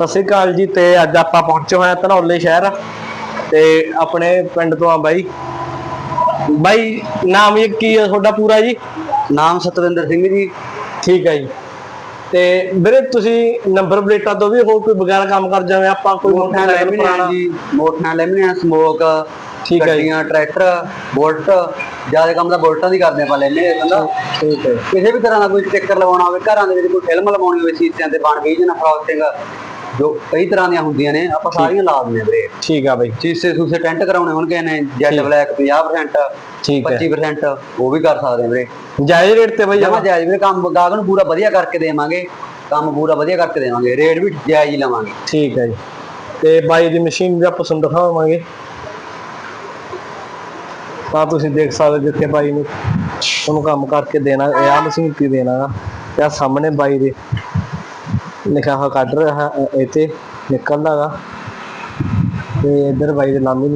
ਸਤਿ ਸ਼੍ਰੀ ਅਕਾਲ ਜੀ ਤੇ ਅੱਜ ਆਪਾਂ ਪਹੁੰਚੇ ਹੋਏ ਆ ਧਨੌਲੇ ਸ਼ਹਿਰ ਤੇ ਆਪਣੇ ਪਿੰਡ ਤੋਂ ਆ ਬਾਈ। ਬਾਈ ਨਾਮ ਇਹ ਕੀ ਹੈ ਤੁਹਾਡਾ ਪੂਰਾ ਜੀ? ਨਾਮ ਸਤਵਿੰਦਰ ਸਿੰਘ ਜੀ। ਠੀਕ ਹੈ ਜੀ। ਤੇ ਵੀਰੇ ਤੁਸੀਂ ਨੰਬਰ ਪਲੇਟਾਂ ਤੋਂ ਵੀ ਹੋਰ ਕੋਈ ਵਗੈਰਾ ਕੰਮ ਕਰ ਜਾਵੇਂ ਆਪਾਂ ਕੋਈ ਮੋਟਰਾਂ ਪੁਰਾਣਾ ਜੀ। ਮੋਟਰਾਂ ਲੈਮੀਆਂ ਸਮੋਕ ਠੀਕ ਹੈ। ਗੱਡੀਆਂ ਟਰੈਕਟਰ ਬੁਲਟ। ਜ਼ਿਆਦਾ ਕੰਮ ਦਾ ਬੁਲਟਾਂ ਦੀ ਕਰਦੇ ਆਪਾਂ ਲੈਨੇ ਬੰਦਾ ਠੀਕ ਹੈ। ਕਿਸੇ ਵੀ ਤਰ੍ਹਾਂ ਦਾ ਕੋਈ ਸਟicker ਲਵਾਉਣਾ ਹੋਵੇ ਘਰਾਂ ਦੇ ਵਿੱਚ ਕੋਈ ਫਿਲਮ ਲਵਾਉਣੀ ਹੋਵੇ ਸੀਸਿਆਂ ਤੇ ਬਣ ਵਿਜਨ ਫਰੋਸਟਿੰਗ ਜੋ ਕਈ ਤਰ੍ਹਾਂ ਦੀਆਂ ਹੁੰਦੀਆਂ ਨੇ ਆਪਾਂ ਸਾਰੀਆਂ ਲਾ ਦਿੰਦੇ ਵੀਰੇ। ਠੀਕ ਆ ਬਾਈ। ਸੀਸੇ ਸੂਸੇ ਟੈਂਟ ਕਰਾਉਣੇ ਹੋਣਗੇ ਨੇ ਜੈਟ ਬਲੈਕ 50% ਠੀਕ ਹੈ 25% ਉਹ ਵੀ ਕਰ ਸਕਦੇ ਵੀਰੇ। ਜਾਇਜ਼ ਰੇਟ ਤੇ ਬਾਈ ਜਮਾ ਜਾਇਜ਼ ਵੀਰੇ ਕੰਮ ਗਾਹਕ ਨੂੰ ਪੂਰਾ ਵਧੀਆ ਕਰਕੇ ਦੇਵਾਂਗੇ ਕੰਮ ਪੂਰਾ ਵਧੀਆ ਕਰਕੇ ਦੇਵਾਂਗੇ ਰੇਟ ਵੀ ਜਾਇਜ਼ ਹੀ ਲਵਾਂਗੇ। ਠੀਕ ਹੈ ਜੀ। ਤੇ ਬਾਈ ਦੀ ਮਸ਼ੀਨ ਵੀ ਆਪਾਂ ਤੁਹਾਨੂੰ ਦਿਖਾਵਾਂਗੇ। ਤਾਂ ਤੁਸੀਂ ਦੇਖ ਸਕਦੇ ਜਿੱਥੇ ਬਾਈ ਨੂੰ ਉਹਨੂੰ ਕੰਮ ਕਰਕੇ ਦੇਣਾ ਇਹ ਆ ਮਸ਼ੀਨ ਤੇ ਦੇਣਾ। ਆ ਸਾਹਮਣੇ ਬਾਈ ਦੇ। ਲਿਖਿਆ ਹੋਇਆ ਕੱਢ ਰਿਹਾ ਇੱਥੇ ਨਿਕਲਦਾ ਗਾ। ਤੇ ਇੱਧਰ ਬਾਈ ਦੇ ਲਾਮੀ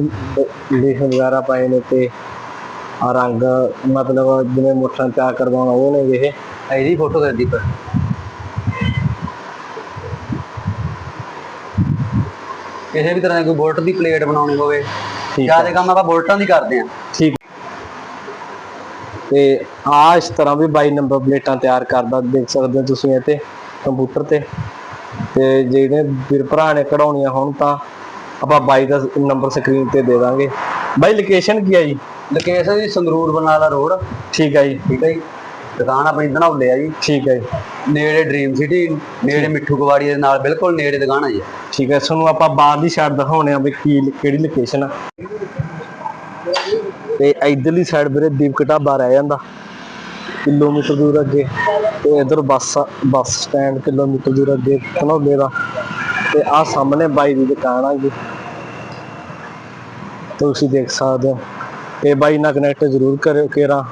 ਲਿਖ ਵਗੈਰਾ ਪਾਏ ਨੇ ਤੇ ਆ ਰੰਗ ਮਤਲਬ ਜਿਵੇਂ ਮੋਟਰਾਂ ਤਿਆਰ ਕਰਵਾਉਣਾ ਉਹ ਨੇ ਇਹ। ਇਹਦੀ ਫੋਟੋ ਕਰ ਦੀ ਪਰ ਕਿਸੇ ਵੀ ਤਰ੍ਹਾਂ ਦੀ ਕੋਈ ਬੁਲਟ ਦੀ ਪਲੇਟ ਬਣਾਉਣੀ ਹੋਵੇ ਜ਼ਿਆਦਾ ਕੰਮ ਆਪਾਂ ਬੁਲਟਾਂ ਦੀ ਕਰਦੇ ਆਂ ਠੀਕ। ਤੇ ਆ ਇਸ ਤਰ੍ਹਾਂ ਵੀ 22 ਨੰਬਰ ਪਲੇਟਾਂ ਤਿਆਰ ਕਰਦਾ ਦੇਖ ਸਕਦੇ ਹੋ ਤੁਸੀਂ ਇੱਥੇ ਕੰਪਿਊਟਰ ਤੇ। ਤੇ ਜਿਹੜੇ ਵੀਰ ਭਰਾ ਨੇ ਕਢਾਉਣੀਆਂ ਹੋਣ ਤਾਂ ਆਪਾਂ 22 ਦਾ ਨੰਬਰ ਸਕਰੀਨ ਤੇ ਦੇ ਦਾਂਗੇ। ਬਾਈ ਲੋਕੇਸ਼ਨ ਕੀ ਹੈ ਜੀ? ਲੋਕੇਸ਼ਨ ਜੀ ਸੰਗਰੂਰ ਬਰਨਾਲਾ ਰੋਡ ਠੀਕ ਹੈ ਜੀ। ਠੀਕ ਹੈ ਜੀ। ਦੁਕਾਨ ਆਪਣੀ ਧਨੌਲੇ ਆ ਜੀ। ਠੀਕ ਹੈ ਜੀ। ਨੇੜੇ ਡ੍ਰੀਮ ਸਿਟੀ ਨੇੜੇ ਮਿੱਠੂ ਕੁਵਾੜੀ ਦੇ ਨਾਲ ਬਿਲਕੁਲ ਨੇੜੇ ਦੁਕਾਨ ਆ ਜੀ। ਠੀਕ ਹੈ ਤੁਹਾਨੂੰ ਆਪਾਂ ਬਾਹਰ ਦੀ ਸਾਈਡ ਦਿਖਾਉਣੇ ਆ ਵੀ ਕੀ ਕਿਹੜੀ ਲੋਕੇਸ਼ਨ ਆ। ਤੇ ਇਧਰਲੀ ਸਾਈਡ ਵੀਰੇ ਦੀਪਕ ਢਾਬਾ ਰਹਿ ਜਾਂਦਾ। ਕਿਲੋਮੀਟਰ ਦੂਰ ਅੱਗੇ। ਤੇ ਇਧਰ ਬੱਸ ਬੱਸ ਸਟੈਂਡ ਕਿਲੋਮੀਟਰ ਦੂਰ ਅੱਗੇ ਧਨੌਲੇ ਦਾ ਤੇ ਆ ਸਾਹਮਣੇ ਬਾਈ ਦੀ ਦੁਕਾਨ ਆ ਜੀ। ਤੁਸੀਂ ਦੇਖ ਸਕਦੇ ਹੋ। ਤੇ ਬਾਈ ਨਾਲ ਕਨੈਕਟ ਜ਼ਰੂਰ ਕਰਿਓ ਕੇਰਾ।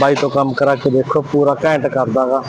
ਬਾਈ ਤੋਂ ਕੰਮ ਕਰਾ ਕੇ ਦੇਖੋ, ਪੂਰਾ ਘੈਂਟ ਕਰਦਾਗਾ